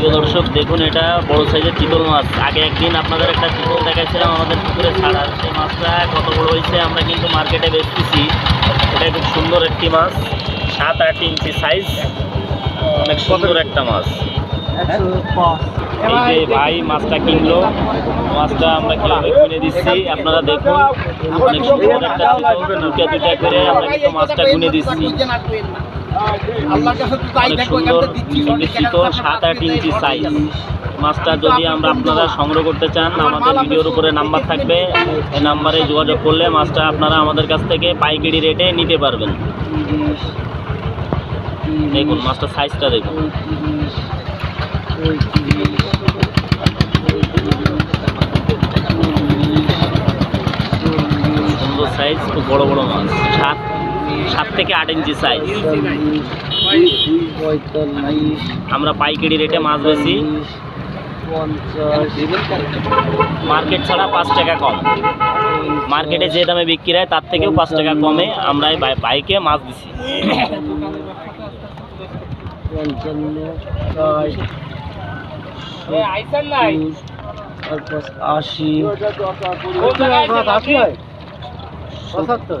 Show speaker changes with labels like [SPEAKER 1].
[SPEAKER 1] প্রিয় দর্শক, দেখুন এটা বড় সাইজের চিতল মাছ। আগে একদিন আপনাদের একটা চিতল দেখাইছিলাম, আমাদের পুকুরে ছাড়া সেই মাছটা কত বড় হয়েছে, আমরা কিন্তু মার্কেটে বেচতেছি। এটা খুব সুন্দর একটি মাছ, সাত আট ইঞ্চি সাইজ অনেক সুন্দর একটা মাছ। এই যে ভাই মাছটা কিনলো, মাছটা আমরা কীভাবে কিনে দিচ্ছি, আপনারা দেখুন, অনেক সুন্দর একটা দুটা দুটা করে আমরা কিন্তু মাছটা কিনে দিচ্ছি। অনেক সুন্দর সাত আট ইঞ্চি সাইজ মাছটা যদি আমরা আপনারা সংগ্রহ করতে চান আমাদের ভিডিওর উপরে নাম্বার থাকবে। এই নাম্বারে যোগাযোগ করলে মাছটা আপনারা আমাদের কাছ থেকে পাইকারি রেটে নিতে পারবেন। দেখুন মাছটার সাইজটা দেখুন। সুন্দর সাইজ খুব বড় বড় মাছ। সাত সাত থেকে আট ইঞ্চি সাইজ আমরা পাইকারি রেটে মাছ বেশি মার্কেট ছাড়া পাঁচ টাকা কম মার্কেটে যে দামে বিক্রি হয় তার থেকেও পাঁচ টাকা কমে আমরা বাইকে মাছ দিছি
[SPEAKER 2] আশি পঁচাত্তর